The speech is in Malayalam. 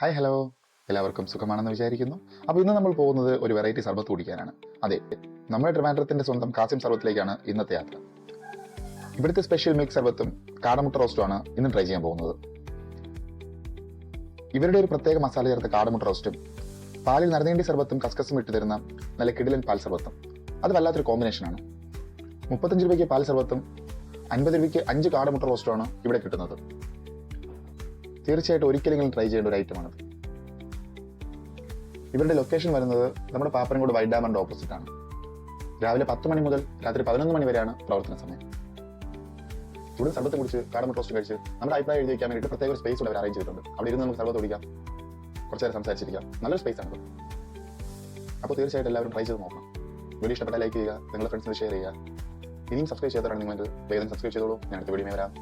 ഹായ് ഹലോ എല്ലാവർക്കും സുഖമാണെന്ന് വിചാരിക്കുന്നു. അപ്പോൾ ഇന്ന് നമ്മൾ പോകുന്നത് ഒരു വെറൈറ്റി സർബത്ത് കുടിക്കാനാണ്. അതെ നമ്മുടെ ട്രിവാൻഡ്രത്തിന്റെ സ്വന്തം കാസിം സർബത്തിലേക്കാണ് ഇന്നത്തെ യാത്ര. ഇവിടുത്തെ സ്പെഷ്യൽ മിൽക്ക് സർബത്തും കാടമുട്ട റോസ്റ്റുമാണ് ഇന്ന് ട്രൈ ചെയ്യാൻ പോകുന്നത്. ഇവരുടെ ഒരു പ്രത്യേക മസാല ചേർത്ത കാടമുട്ട റോസ്റ്റും പാലിൽ നരനേണ്ടി സർബത്തും കസ്കസും ഇട്ട് തരുന്ന നല്ല കിടിലൻ പാൽ സർബത്തും. അത് വല്ലാത്തൊരു കോമ്പിനേഷനാണ് മുപ്പത്തഞ്ച് രൂപയ്ക്ക് പാൽ സർബത്തും അൻപത് രൂപയ്ക്ക് അഞ്ച് കാടമുട്ട റോസ്റ്റുമാണ് ഇവിടെ കിട്ടുന്നത്. തീർച്ചയായിട്ടും ഒരിക്കലെങ്കിലും ട്രൈ ചെയ്യേണ്ട ഒരു ഐറ്റമാണ് ഇവരുടെ ലൊക്കേഷൻ വരുന്നത് നമ്മുടെ പാപ്പനംകോട് വൈറ്റ് ഡാമറിന്റെ ഓപ്പോസിറ്റ് ആണ്. രാവിലെ പത്ത് മണി മുതൽ രാത്രി പതിനൊന്ന് മണി വരെയാണ് പ്രവർത്തന സമയം. ഇവിടെ സർബത്ത് കുടിച്ച് കാടമ ടോസ്റ്റ് കഴിച്ച് നമ്മുടെ അഭിപ്രായം എഴുതി വയ്ക്കാൻ വേണ്ടിയിട്ട് പ്രത്യേക ഒരു സ്പേസ് ഇവിടെ അറേഞ്ച് ചെയ്തിട്ടുണ്ട്. അവിടെ ഇരുന്ന് നമുക്ക് സർബത്ത് കുടിക്കാം. കുറച്ച് നേരം സംസാരിച്ചിരിക്കാം. നല്ലൊരു സ്പേസ് ആണ് അപ്പോൾ തീർച്ചയായിട്ടും എല്ലാവരും ട്രൈ ചെയ്ത് നോക്കണം. വീഡിയോ ഇഷ്ടപ്പെട്ട ലൈക്ക് ചെയ്യുക നിങ്ങളുടെ ഫ്രണ്ട്സിന് ഷെയർ ചെയ്യുക. ഇനിയും സബ്സ്ക്രൈബ് ചെയ്തവരാണ് നിങ്ങൾ വേഗം സബ്സ്ക്രൈബ് ചെയ്തോളൂ. ഞാൻ അടുത്ത വീഡിയോ വരാം.